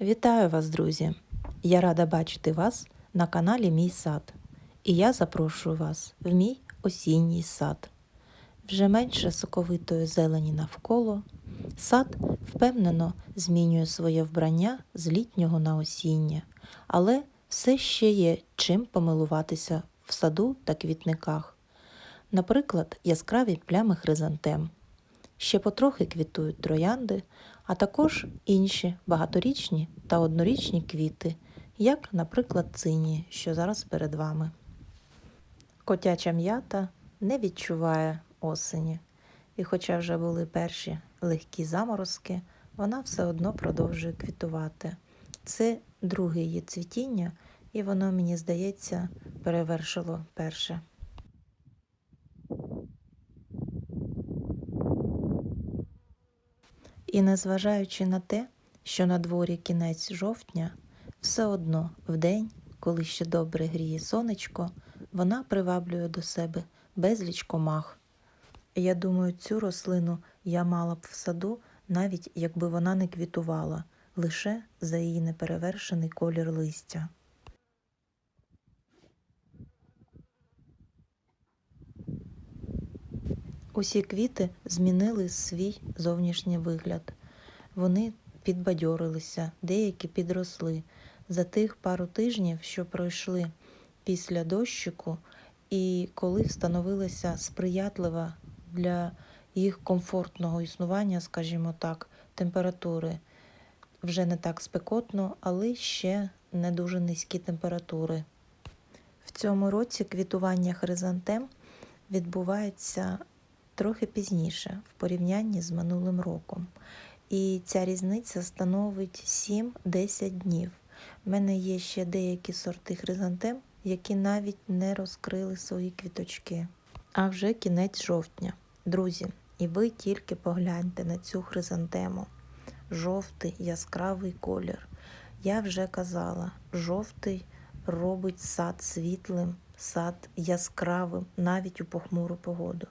Вітаю вас, друзі! Я рада бачити вас на каналі Мій сад. І я запрошую вас в мій осінній сад. Вже менше соковитої зелені навколо. Сад впевнено змінює своє вбрання з літнього на осіннє, але все ще є чим помилуватися в саду та квітниках. Наприклад, яскраві плями хризантем. Ще потрохи квітують троянди, а також інші багаторічні та однорічні квіти, як, наприклад, цині, що зараз перед вами. Котяча м'ята не відчуває осені, і хоча вже були перші легкі заморозки, вона все одно продовжує квітувати. Це друге її цвітіння, і воно, мені здається, перевершило перше. І незважаючи на те, що на дворі кінець жовтня, все одно вдень, коли ще добре гріє сонечко, вона приваблює до себе безліч комах. Я думаю, цю рослину я мала б в саду, навіть якби вона не квітувала, лише за її неперевершений колір листя. Усі квіти змінили свій зовнішній вигляд. Вони підбадьорилися, деякі підросли. За тих пару тижнів, що пройшли після дощику, і коли встановилася сприятлива для їх комфортного існування, скажімо так, температури. Вже не так спекотно, але ще не дуже низькі температури. В цьому році квітування хризантем відбувається трохи пізніше в порівнянні з минулим роком. І ця різниця становить 7-10 днів. У мене є ще деякі сорти хризантем, які навіть не розкрили свої квіточки. А вже кінець жовтня. Друзі, і ви тільки погляньте на цю хризантему. Жовтий яскравий колір. Я вже казала, жовтий робить сад світлим, сад яскравим навіть у похмуру погоду.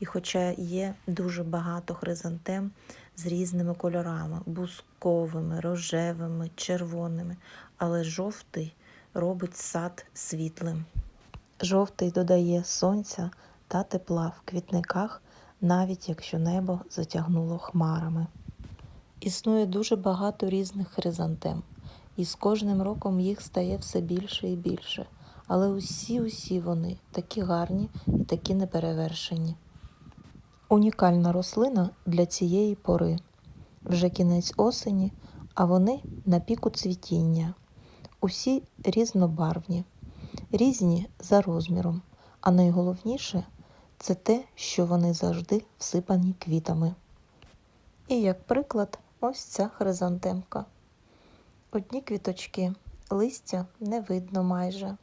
І хоча є дуже багато хризантем з різними кольорами, бусковими, рожевими, червоними, але жовтий робить сад світлим. Жовтий додає сонця та тепла в квітниках, навіть якщо небо затягнуло хмарами. Існує дуже багато різних хризантем, і з кожним роком їх стає все більше і більше. Але усі-усі вони такі гарні і такі неперевершені. Унікальна рослина для цієї пори. Вже кінець осені, а вони на піку цвітіння. Усі різнобарвні, різні за розміром, а найголовніше це те, що вони завжди всипані квітами. І як приклад, ось ця хризантемка. Одні квіточки, листя не видно майже.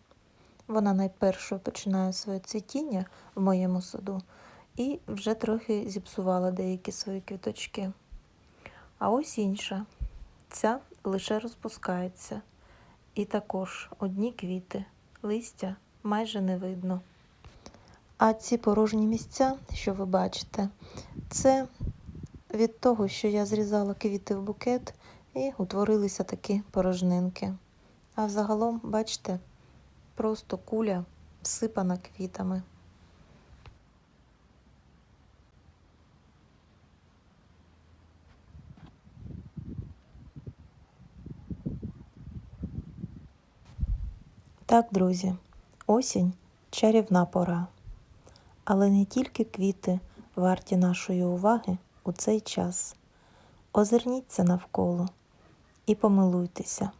Вона найпершою починає своє цвітіння в моєму саду і вже трохи зіпсувала деякі свої квіточки. А ось інша. Ця лише розпускається. І також одні квіти, листя майже не видно. А ці порожні місця, що ви бачите, це від того, що я зрізала квіти в букет і утворилися такі порожнинки. А взагалом, бачите, просто куля всипана квітами. Так, друзі, осінь чарівна пора. Але не тільки квіти варті нашої уваги у цей час. Озирніться навколо і помилуйтеся,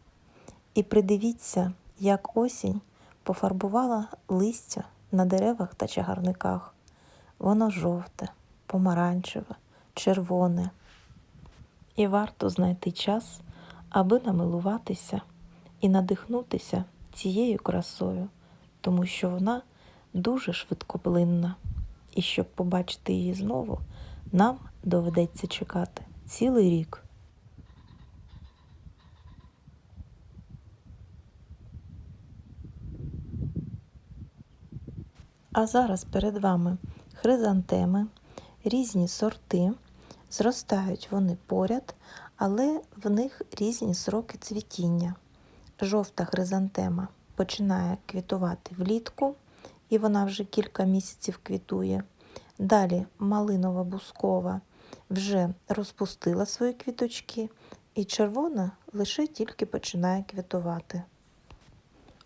і придивіться, як осінь пофарбувала листя на деревах та чагарниках. Воно жовте, помаранчеве, червоне. І варто знайти час, аби намилуватися і надихнутися цією красою, тому що вона дуже швидкоплинна. І щоб побачити її знову, нам доведеться чекати цілий рік. А зараз перед вами хризантеми, різні сорти. Зростають вони поряд, але в них різні сроки цвітіння. Жовта хризантема починає квітувати влітку, і вона вже кілька місяців квітує. Далі малинова бускова вже розпустила свої квіточки, і червона лише тільки починає квітувати.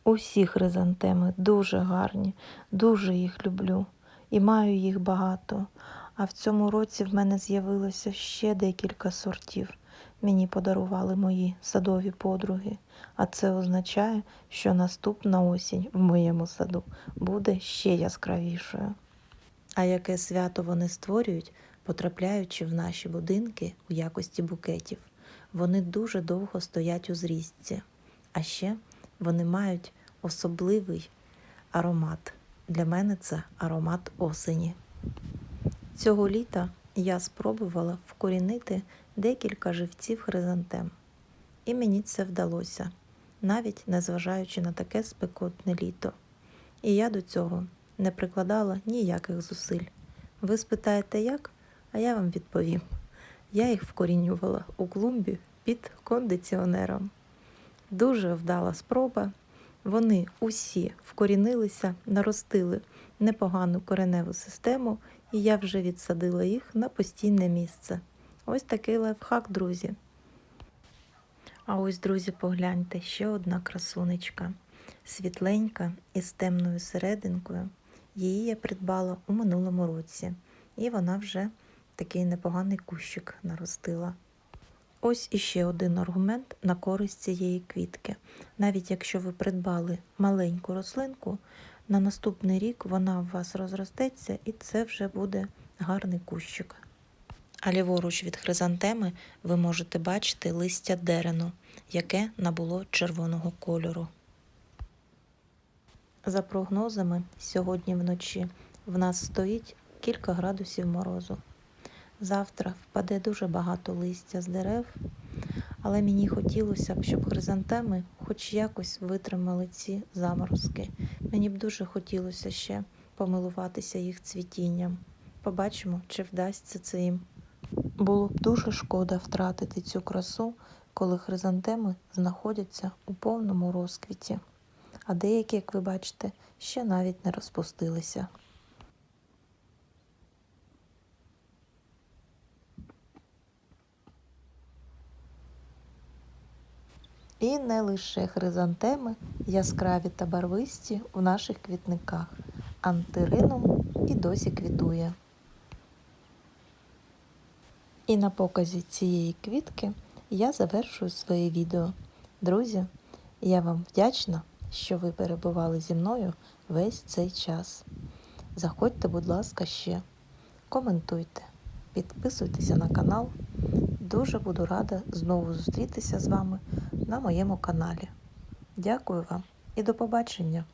Усі хризантеми дуже гарні, дуже їх люблю і маю їх багато. А в цьому році в мене з'явилося ще декілька сортів. Мені подарували мої садові подруги, а це означає, що наступна осінь в моєму саду буде ще яскравішою. А яке свято вони створюють, потрапляючи в наші будинки у якості букетів. Вони дуже довго стоять у зрізці. А ще вони мають особливий аромат. Для мене це аромат осені. Цього літа я спробувала вкорінити декілька живців хризантем. І мені це вдалося, навіть незважаючи на таке спекотне літо. І я до цього не прикладала ніяких зусиль. Ви спитаєте, як? А я вам відповім. Я їх вкорінювала у клумбі під кондиціонером. Дуже вдала спроба. Вони усі вкорінилися, наростили непогану кореневу систему, і я вже відсадила їх на постійне місце. Ось такий лайфхак, друзі. А ось, друзі, погляньте, ще одна красунечка. Світленька із темною серединкою. Її я придбала у минулому році, і вона вже такий непоганий кущик наростила. Ось іще один аргумент на користь цієї квітки. Навіть якщо ви придбали маленьку рослинку, на наступний рік вона у вас розростеться і це вже буде гарний кущик. А ліворуч від хризантеми ви можете бачити листя дерену, яке набуло червоного кольору. За прогнозами, сьогодні вночі в нас стоїть кілька градусів морозу. Завтра впаде дуже багато листя з дерев, але мені хотілося б, щоб хризантеми хоч якось витримали ці заморозки. Мені б дуже хотілося ще помилуватися їх цвітінням. Побачимо, чи вдасться це їм. Було б дуже шкода втратити цю красу, коли хризантеми знаходяться у повному розквіті, а деякі, як ви бачите, ще навіть не розпустилися. І не лише хризантеми, яскраві та барвисті у наших квітниках. Антиринум і досі квітує. І на показі цієї квітки я завершую своє відео. Друзі, я вам вдячна, що ви перебували зі мною весь цей час. Заходьте, будь ласка, ще, коментуйте, підписуйтеся на канал. Дуже буду рада знову зустрітися з вами на моєму каналі. Дякую вам і до побачення!